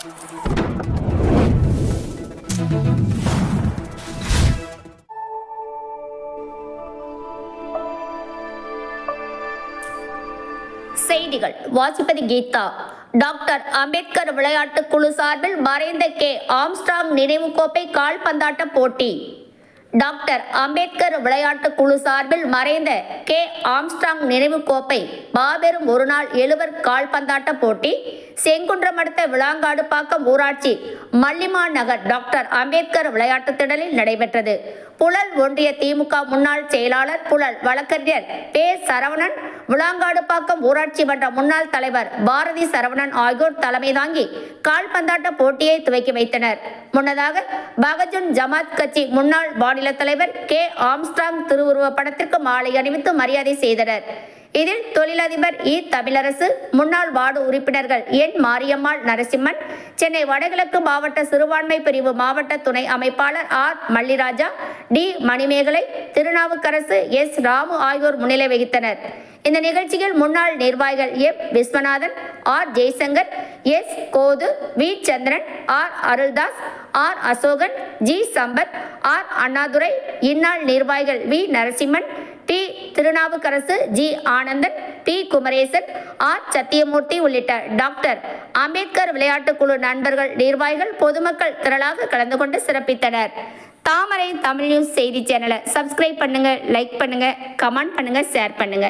செய்திகள். வாசிப்பது கீதா. டாக்டர் அம்பேத்கர் விளையாட்டு குழு சார்பில் மறைந்த கே. ஆம்ஸ்டாங் நினைவு கோப்பை கால்பந்தாட்ட போட்டி. டாக்டர் அம்பேத்கர் விளையாட்டு குழு சார்பில் மறைந்த கே. ஆம்ஸ்ட்ராங் நினைவு கோப்பை மாபெரும் ஒருநாள் எழுவர் கால்பந்தாட்ட போட்டி செங்குன்றம் அடுத்த விளாங்காடுப்பாக்கம் ஊராட்சி மல்லிமா நகர் டாக்டர் அம்பேத்கர் விளையாட்டு திடலில் நடைபெற்றது. புழல் ஒன்றிய திமுக முன்னாள் செயலாளர் புழல் வழக்கறிஞர் பே. சரவணன் விளாங்காடுப்பாக்கம் ஊராட்சி மன்ற முன்னாள் தலைவர் பாரதி சரவணன் ஆகியோர் தலைமை தாங்கி கால்பந்தாட்ட போட்டியை துவக்கி வைத்தனர். முன்னதாக பகஜன் ஜமாத் கட்சி முன்னாள் மாநில தலைவர் கே. ஆம்ஸ்டாங் திருவுருவ படத்திற்கு மாலை அணிவித்து மரியாதை செய்தனர். இதில் தொழிலதிபர் இ. தமிழரசு முன்னாள் வார்டு உறுப்பினர்கள் என். மாரியம்மாள் நரசிம்மன் சென்னை வடகிழக்கு மாவட்ட சிறுபான்மை பிரிவு மாவட்ட துணை அமைப்பாளர் R. Malliraja T. Manimekalai Thirunavukkarasu S. Ramu ஆகியோர் முன்னிலை வகித்தனர். இந்த நிகழ்ச்சியில் முன்னாள் நிர்வாகிகள் M. Viswanathan R Jaishankar S Kothu V Chandran R Aruldas R Asokan G Sampath R Annadurai இந்நாள் நிர்வாகிகள் V Narasimhan T Thirunavukkarasu G Anandan P Kumaresan R Sathyamoorthy உள்ளிட்ட டாக்டர் அம்பேத்கர் விளையாட்டுக்குழு நண்பர்கள் நிர்வாகிகள் பொதுமக்கள் திரளாக கலந்து கொண்டு சிறப்பித்தனர். தாமரை தமிழ் நியூஸ் செய்தி சேனலை சப்ஸ்கிரைப் பண்ணுங்க லைக் பண்ணுங்க கமெண்ட் பண்ணுங்க ஷேர் பண்ணுங்க.